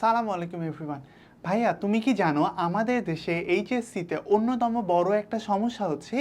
সালামু আলাইকুম এভরিওয়ান। ভাইয়া, তুমি কি জানো আমাদের দেশে এইচএসসিতে অন্যতম বড় একটা সমস্যা হচ্ছে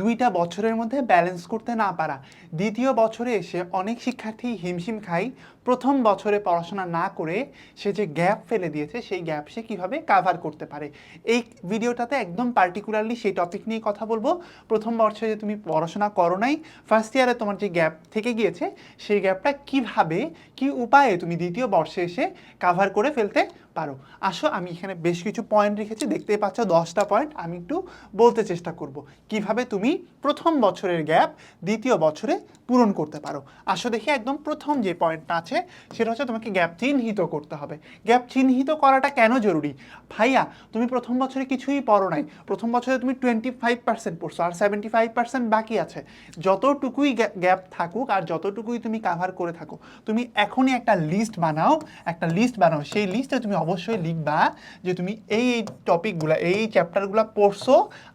দুইটা বছরের মধ্যে ব্যালেন্স করতে না পারা। দ্বিতীয় বছরে এসে অনেক শিক্ষার্থী হিমশিম খাই প্রথম বছরে পড়াশোনা না করে সে যে গ্যাপ ফেলে দিয়েছে, সেই গ্যাপ সে কীভাবে কাভার করতে পারে? এই ভিডিওটাতে একদম পার্টিকুলারলি সেই টপিক নিয়ে কথা বলব। প্রথম বছরে যে তুমি পড়াশোনা করো নাই ফার্স্ট ইয়ারে তোমার যে গ্যাপ থেকে গিয়েছে, সেই গ্যাপটা কীভাবে, কি উপায়ে তুমি দ্বিতীয় বর্ষে এসে কাভার করে ফেলতে পারো। আসো, আমি এখানে বেশ কিছু পয়েন্ট রেখেছি, দেখতেই পাচ্ছ দশটা পয়েন্ট আমি একটু বলতে চেষ্টা করব। কীভাবে তুমি প্রথম বছরের গ্যাপ দ্বিতীয় বছরে পূরণ করতে পারো। আসো দেখি একদম প্রথম যে পয়েন্টটা আছে, সেটা হচ্ছে তোমাকে গ্যাপ চিহ্নিত করতে হবে। গ্যাপ চিহ্নিত করাটা কেন জরুরি? ভাইয়া, তুমি প্রথম বছরে কিছুই পড়ো নাই। প্রথম বছরে তুমি টোয়েন্টি ফাইভ পার্সেন্ট পড়ছো, আর সেভেন্টি ফাইভ পার্সেন্ট বাকি আছে। যতটুকুই গ্যাপ থাকুক, আর যতটুকুই তুমি কাভার করে থাকো, তুমি এখনই একটা লিস্ট বানাও, একটা লিস্ট বানাও। সেই লিস্টে তুমি অবশ্যই লিখবা যে তুমি এই এই টপিকগুলো এই চ্যাপ্টারগুলো পড়ছো,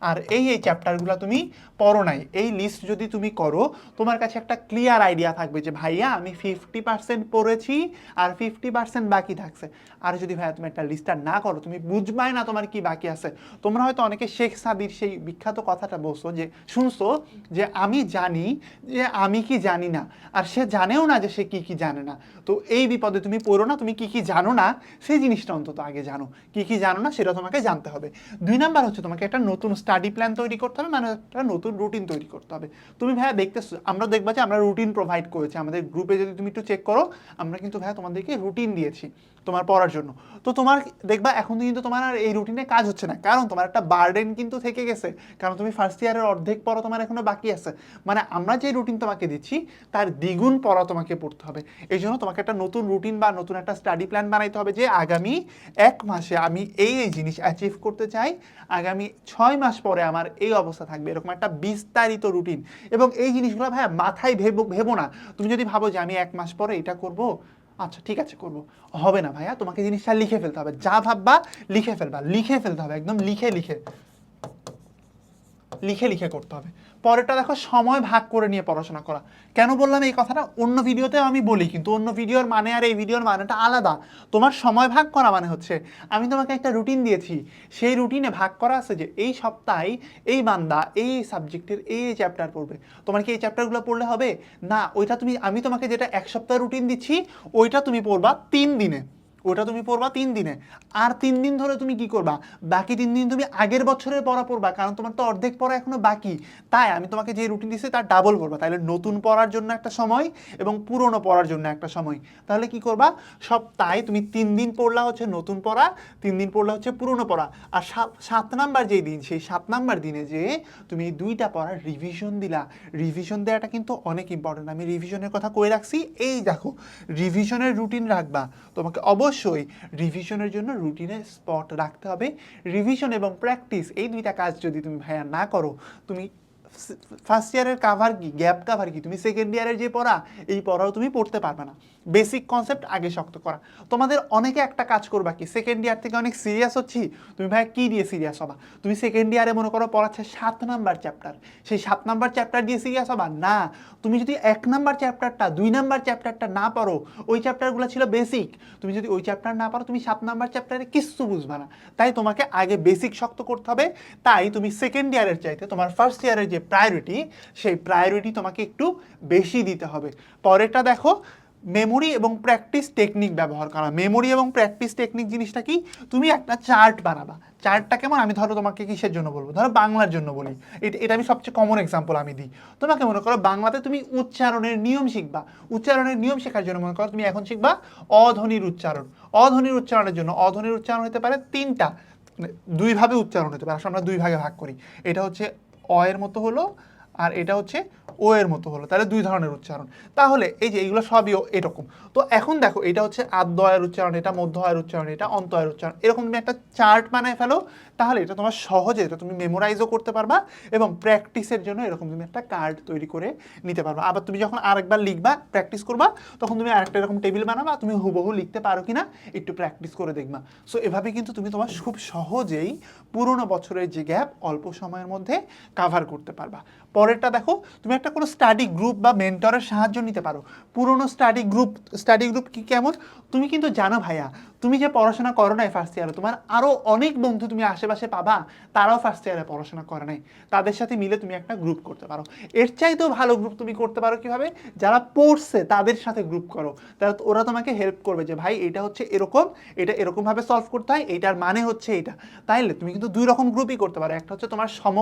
আর এই এই চ্যাপ্টারগুলো তুমি পড়ো নাই। এই লিস্ট যদি তুমি করো, তোমার কাছে একটা ক্লিয়ার আইডিয়া থাকবে যে, ভাইয়া, আমি ফিফটি পার্সেন্ট পড়েছি আর ফিফটি পার্সেন্ট বাকি থাকছে। আর যদি ভাইয়া, তুমি একটা লিস্টটা না করো, তুমি বুঝবাই না তোমার কি বাকি আছে। তোমরা হয়তো অনেকে শেখ সাদির সেই বিখ্যাত কথাটা বলছো যে, শুনছো যে আমি জানি যে আমি কি জানি না, আর সে জানেও না যে সে কি কি জানে না। তো এই বিপদে তুমি পড়ো না, তুমি কি কি জানো না, সেই জিনিসটা অন্তত আগে জানো। কি কি জানো না, সেটা তোমাকে জানতে হবে। দুই নাম্বার হচ্ছে তোমাকে একটা নতুন স্টাডি প্ল্যান তৈরি করতে হবে মানে একটা নতুন রুটিন তৈরি করতে হবে। তুমি ভাইয়া দেখতেছো, আমরা দেখবা যে আমরা রুটিন প্রোভাইড করেছি। আমাদের গ্রুপে যদি তুমি একটু চেক করো, আমরা কিন্তু ভাইয়া তোমাদেরকে রুটিন দিয়েছি তোমার পড়ার জন্য। তো তোমার দেখবা, এখন কিন্তু তোমার আর এই রুটিনে কাজ হচ্ছে না। কারণ তোমার একটা বার্ডেন কিন্তু থেকে গেছে। কারণ তুমি ফার্স্ট ইয়ারের অর্ধেক পড়া তোমার এখনও বাকি আছে। মানে আমরা যে রুটিন তোমাকে দিচ্ছি, তার দ্বিগুণ পড়া তোমাকে পড়তে হবে। এই জন্য তোমাকে একটা নতুন রুটিন বা নতুন একটা স্টাডি প্ল্যান বানাইতে হবে যে, আগামী এক মাসে আমি এই এই জিনিস অ্যাচিভ করতে চাই। আগামী ছয় মাস পরে আমার এই অবস্থা থাকবে। এরকম একটা বিস্তারিত রুটিন এবং এই জিনিসগুলো ভাইয়া মাথায় ভেবো ভেবো না। তুমি যদি ভাবো যে আমি এক মাস পরে এটা করব আচ্ছা ঠিক আছে, করব। হবে না ভাইয়া, তোমাকে জিনিসটা লিখে ফেলতে হবে। যা ভাববা লিখে ফেলবা, লিখে ফেলতে হবে, একদম লিখে লিখে। লিখে লিখে করতে হবে। পরেরটা দেখো, সময় ভাগ করে নিয়ে পড়াশোনা করা। কেন বললাম এই কথাটা? অন্য ভিডিওতে আমি বলি, কিন্তু অন্য ভিডিওর মানে আর এই ভিডিওর মানেটা আলাদা। তোমার সময় ভাগ করা মানে হচ্ছে, আমি তোমাকে একটা রুটিন দিয়েছি। সেই রুটিনে ভাগ করা আছে যে, এই সপ্তাহে এই বান্দা, এই সাবজেক্টের এই চ্যাপ্টার পড়বে। তোমার কি এই চ্যাপ্টারগুলো পড়লে হবে? না, ওইটা তুমি, আমি তোমাকে যেটা এক সপ্তাহ রুটিন দিচ্ছি, ওইটা তুমি পড়বা তিন দিনে। ওটা তুমি পড়বা তিন দিনে। আর তিন দিন ধরে তুমি কি করবা? বাকি তিন দিন তুমি আগের বছরের পড়া পড়বা, কারণ তোমার তো অর্ধেক পড়া এখনও বাকি। তাই আমি তোমাকে যে রুটিন দিচ্ছি তার ডাবল পড়বা তাহলে নতুন পড়ার জন্য একটা সময় এবং পুরনো পড়ার জন্য একটা সময়। তাহলে কি করবা? সপ্তাহে তুমি তিন দিন পড়লা হচ্ছে নতুন পড়া, তিন দিন পড়লা হচ্ছে পুরনো পড়া। আর সাত সাত নাম্বার যেই দিন, সেই সাত নাম্বার দিনে যে তুমি এই দুইটা পড়ার রিভিশন দিলা। রিভিশন দেওয়াটা কিন্তু অনেক ইম্পর্টেন্ট আমি রিভিশনের কথা কয়ে রাখছি। এই দেখো রিভিশনের রুটিন রাখবা। তোমাকে অবশ্যই রিভিশনের জন্য রুটিনে স্পট রাখতে হবে। রিভিশন এবং প্র্যাকটিস এই দুইটা কাজ যদি তুমি ভাইয়া না করো, তুমি ফার্স্ট ইয়ারের কাভার কি? গ্যাপ কাভার কি? তুমি সেকেন্ড ইয়ারের যে পড়া, এই পড়াও তুমি পড়তে পারবে না। বেসিক কনসেপ্ট আগে শক্ত করা। তোমাদের অনেকে একটা কাজ করবা কি? সেকেন্ড ইয়ার থেকে অনেক সিরিয়াস হচ্ছি। তুমি ভাই কি দিয়ে সিরিয়াস হবা? তুমি সেকেন্ড ইয়ারে মনে করো পড়াচ্ছে সাত নাম্বার চ্যাপ্টার সেই সাত নাম্বার চ্যাপ্টার দিয়ে সিরিয়াস হবা? না। তুমি যদি এক নাম্বার চ্যাপ্টারটা দুই নাম্বার চ্যাপ্টারটা না পারো ওই চ্যাপ্টারগুলো ছিল বেসিক তুমি যদি ওই চ্যাপ্টার না পারো তুমি সাত নাম্বার চ্যাপ্টারে কিচ্ছু বুঝবে না। তাই তোমাকে আগে বেসিক শক্ত করতে হবে। তাই তুমি সেকেন্ড ইয়ারের চাইতে তোমার ফার্স্ট ইয়ারের যে প্রায়োরিটি সেই প্রায়োরিটি তোমাকে একটু বেশি দিতে হবে। পরেরটা দেখো মেমোরি এবং প্র্যাকটিস টেকনিক ব্যবহার করা। মেমোরি এবং প্র্যাকটিস টেকনিক জিনিসটা কি? তুমি একটা চার্ট বানাবা। চার্টটা কেমন? আমি ধরো তোমাকে কিসের জন্য বলব? ধরো বাংলার জন্য বলি। এটা আমি সবচেয়ে কমন এক্সাম্পল আমি দিই। তোমাকে মনে করো বাংলাতে তুমি উচ্চারণের নিয়ম শিখবা। উচ্চারণের নিয়ম শেখার জন্য মনে করো তুমি এখন শিখবা অধ্বনির উচ্চারণ। অধ্বনির উচ্চারণের জন্য অধ্বনির উচ্চারণ হতে পারে তিনটা মানে দুইভাবে উচ্চারণ হতে পারে। আসলে আমরা দুই ভাগে ভাগ করি। এটা হচ্ছে অ এর মতো হলো আর এটা হচ্ছে ও এর মতো হলো, তাহলে দুই ধরনের উচ্চারণ। তাহলে এই যে এইগুলো সবই এরকম। তো এখন দেখো, এটা হচ্ছে আদ্য আয়ের উচ্চারণ, এটা মধ্য আয়ের উচ্চারণ, এটা অন্ত আয়ের উচ্চারণ। এরকম তুমি একটা চার্ট বানায় ফেলো, তাহলে এটা তোমার সহজে, এটা তুমি মেমোরাইজও করতে পারবা এবং প্র্যাকটিসের জন্য এরকম তুমি একটা কার্ড তৈরি করে নিতে পারবা। আবার তুমি যখন আরেকবার লিখবা প্র্যাকটিস করবা, তখন তুমি আরেকটা এরকম টেবিল বানাবা, তুমি হুবহু লিখতে পারো কি না একটু প্র্যাকটিস করে দেখবা। সো এভাবে কিন্তু তুমি তোমার খুব সহজেই পুরোনো বছরের যে গ্যাপ অল্প সময়ের মধ্যে কাভার করতে পারবা। পরেরটা দেখো, তুমি একটা কোনো স্টাডি গ্রুপ বা মেন্টরের সাহায্য নিতে পারো। পুরনো স্টাডি গ্রুপ স্টাডি গ্রুপ কি কেমন? তুমি কিন্তু জানো ভাইয়া, তুমি যে পড়াশোনা করো নাই ফার্স্ট ইয়ারে তোমার আরও অনেক বন্ধু তুমি আশেপাশে পাবা, তারাও ফার্স্ট ইয়ারে পড়াশোনা করে নাই। তাদের সাথে মিলে তুমি একটা গ্রুপ করতে পারো। এর চাইতেও ভালো গ্রুপ তুমি করতে পারো কীভাবে? যারা পড়ছে, তাদের সাথে গ্রুপ করো। তারা, ওরা তোমাকে হেল্প করবে যে, ভাই, এটা হচ্ছে এরকম, এটা এরকমভাবে সলভ করতে হয় এইটার মানে হচ্ছে এটা। তাইলে তুমি কিন্তু দুই রকম গ্রুপই করতে পারো। একটা হচ্ছে তোমার সম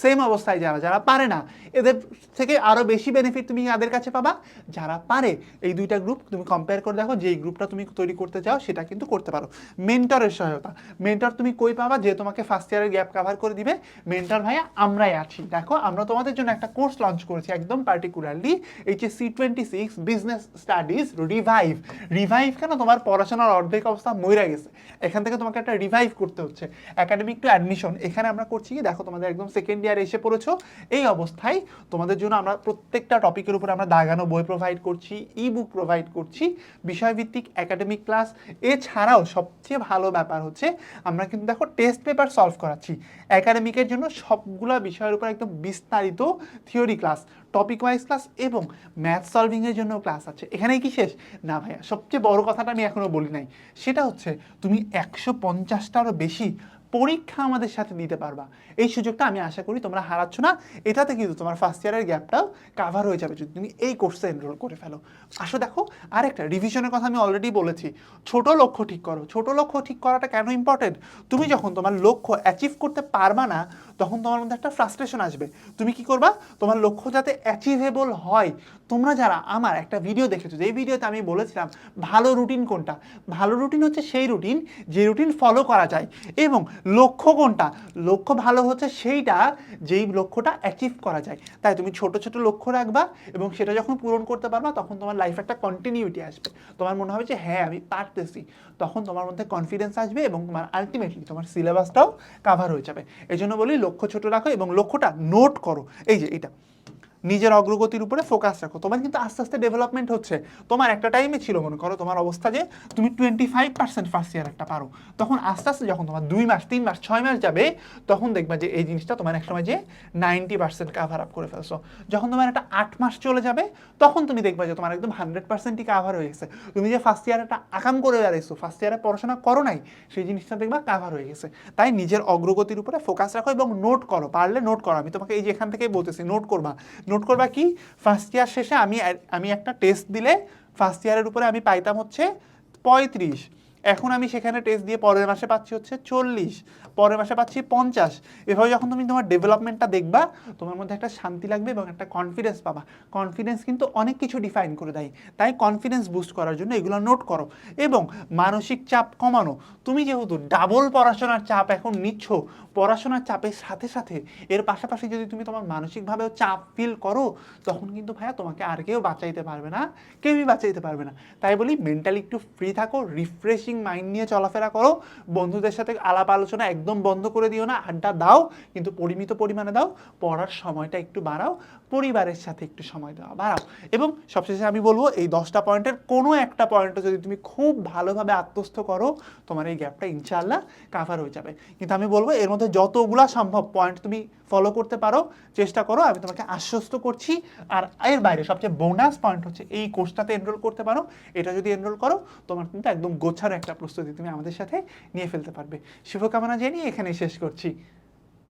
সেম অবস্থায় যারা যারা পারে না, এদের থেকে আরও বেশি বেনিফিট তুমি যাদের কাছে পাবা। যারা পারে, এই দুইটা গ্রুপ তুমি কম্পেয়ার করে দেখো, যেই গ্রুপটা তুমি তৈরি করতে চাও, সেটা কিন্তু করতে পারো। মেন্টরের সহায়তা। মেন্টর তুমি কই পাবা? যে তোমাকে ফার্স্ট ইয়ারের গ্যাপ কাভার করে দিবে। মেন্টর ভাইয়া, আমরাই আছি। দেখো, আমরা তোমাদের জন্য একটা কোর্স লঞ্চ করেছি একদম particularly H C twenty six business studies revive revive কেন? তোমার পড়াশোনার অর্ধেক অবস্থা মইরা গেছে। এখান থেকে তোমাকে একটা রিভাইভ করতে হচ্ছে। একাডেমিক টু অ্যাডমিশন এখানে আমরা করছি কি? দেখো, তোমাদের একদম সেকেন্ড ইয়ারে এসে পড়েছো, এই অবস্থায় তোমাদের জন্য আমরা প্রত্যেকটা টপিকের উপর আমরা দাগানো বই প্রোভাইড করছি ই বুক প্রোভাইড করছি, বিষয়ভিত্তিক একাডেমিক ক্লাস এছাড়াও সবচেয়ে ভালো ব্যাপার হচ্ছে, আমরা কিন্তু দেখো টেস্ট পেপার সলভ করাচ্ছি। একাডেমিকের জন্য সবগুলা বিষয়ের উপর একদম বিস্তারিত theory class topic wise class এবং ম্যাথ সলভিংয়ের জন্য ক্লাস আছে। এখানে কি শেষ? না ভাইয়া, সবচেয়ে বড় কথাটা আমি এখনও বলি নাই। সেটা হচ্ছে, তুমি একশো পঞ্চাশটারও বেশি পরীক্ষা আমাদের সাথে দিতে পারবা। এই সুযোগটা আমি আশা করি তোমরা হারাচ্ছ না। এটাতে কিন্তু তোমার ফার্স্ট ইয়ারের গ্যাপটাও কাভার হয়ে যাবে যদি তুমি এই কোর্সে এনরোল করে ফেলো। আসো দেখো, আরেকটা রিভিশনের কথা আমি অলরেডি বলেছি। ছোট লক্ষ্য ঠিক করো। ছোট লক্ষ্য ঠিক করাটা কেন ইম্পর্টেন্ট তুমি যখন তোমার লক্ষ্য অ্যাচিভ করতে পারবা না তখন তোমার মধ্যে একটা ফ্রাস্ট্রেশন আসবে। তুমি কি করবা? তোমার লক্ষ্য যাতে অ্যাচিভেবল হয়। তোমরা যারা, আমার একটা ভিডিও দেখেছ যে ভিডিওতে আমি বলেছিলাম, ভালো রুটিন কোনটা? ভালো রুটিন হচ্ছে সেই রুটিন যে রুটিন ফলো করা যায়। এবং লক্ষ্য কোনটা? লক্ষ্য ভালো হচ্ছে সেইটা, যেই লক্ষ্যটা অ্যাচিভ করা যায়। তাই তুমি ছোট ছোট লক্ষ্য রাখবা এবং সেটা যখন পূরণ করতে পারবা, তখন তোমার লাইফে একটা কন্টিনিউটি আসবে। তোমার মনে হবে যে হ্যাঁ আমি পারতেছি। তখন তোমার মধ্যে কনফিডেন্স আসবে এবং তোমার আলটিমেটলি তোমার সিলেবাসটাও কাভার হয়ে যাবে। এই জন্য বলি লক্ষ্য ছোট রাখো এবং লক্ষ্যটা নোট করো। এই যে এটা। নিজের অগ্রগতির উপরে ফোকাস রাখো। তোমার কিন্তু আস্তে আস্তে ডেভেলপমেন্ট হচ্ছে। তোমার একটা টাইমে ছিল, মনে করো, তোমার অবস্থা যে তুমি twenty five percent first year একটা পারো। তখন আস্তে আস্তে যখন তোমার দুই মাস, তিন মাস, ছয় মাস যাবে, তখন দেখবা যে এই জিনিসটা তোমার এক সময় যে নাইনটি পার্সেন্ট কাভার আপ করে ফেলছো। যখন তোমার একটা আট মাস চলে যাবে, তখন তুমি দেখবা যে তোমার একদম হান্ড্রেড পার্সেন্টই কাভার হয়ে গেছে। তুমি যে ফার্স্ট ইয়ার একটা আকাম করে বেড়াইছো ফার্স্ট ইয়ারে পড়াশোনা করো নাই, সেই জিনিসটা দেখবা কাভার হয়ে গেছে। তাই নিজের অগ্রগতির উপরে ফোকাস রাখো এবং নোট করো। পারলে নোট করো। আমি তোমাকে এই যে এখান থেকেই বলতেছি নোট করবা। নোট করবা কি? ফার্স্ট ইয়ার শেষে আমি আমি একটা টেস্ট দিলে ফার্স্ট ইয়ারের উপরে আমি পাইতাম হচ্ছে পঁয়ত্রিশ। এখন আমি সেখানে টেস্ট দিয়ে পরের মাসে পাচ্ছি হচ্ছে চল্লিশ, পরের মাসে পাচ্ছি পঞ্চাশ। এভাবে যখন তুমি তোমার ডেভেলপমেন্টটা দেখবা, তোমার মধ্যে একটা শান্তি লাগবে এবং একটা কনফিডেন্স পাবা। কনফিডেন্স কিন্তু অনেক কিছু ডিফাইন করে দেয়। তাই কনফিডেন্স বুস্ট করার জন্য এগুলো নোট করো। এবং মানসিক চাপ কমানো। তুমি যেহেতু ডাবল পড়াশোনার চাপ এখন নিচ্ছ, পড়াশোনার চাপের সাথে সাথে এর পাশাপাশি যদি তুমি তোমার মানসিকভাবেও চাপ ফিল করো, তখন কিন্তু ভাইয়া তোমাকে আর কেউ বাঁচাইতে পারবে না, কেউই বাঁচাইতে পারবে না। তাই বলি মেন্টালি একটু ফ্রি থাকো রিফ্রেশিং মাইন্ড নিয়ে চলাফেরা করো, বন্ধুদের সাথে আলাপ আলোচনা একদম বন্ধ করে দিও না, আড্ডা দাও, কিন্তু পরিমিত পরিমাণে দাও, পড়ার সময়টা একটু বাড়াও, পরিবারের সাথে একটু সময় দেওয়া বাড়াও। এবং সবশেষে আমি বলব, এই দশটা পয়েন্টের কোনো একটা পয়েন্টে যদি তুমি খুব ভালোভাবে আত্মস্থ করো, তোমার এই গ্যাপটা ইনশাল্লাহ কাভার হয়ে যাবে। কিন্তু আমি বলব, এর মধ্যে যতগুলা সম্ভব পয়েন্ট তুমি ফলো করতে পারো, চেষ্টা করো, আমি তোমাকে আশ্বস্ত করছি। আর এর বাইরে সবচেয়ে বোনাস পয়েন্ট হচ্ছে এই কোর্সটাতে এনরোল করতে পারো। এটা যদি এনরোল করো, তোমার কিন্তু একদম গোছার একটা প্রস্তুতি তুমি আমাদের সাথে নিয়ে ফেলতে পারবে। শুভকামনা জানিয়ে এখানে শেষ করছি।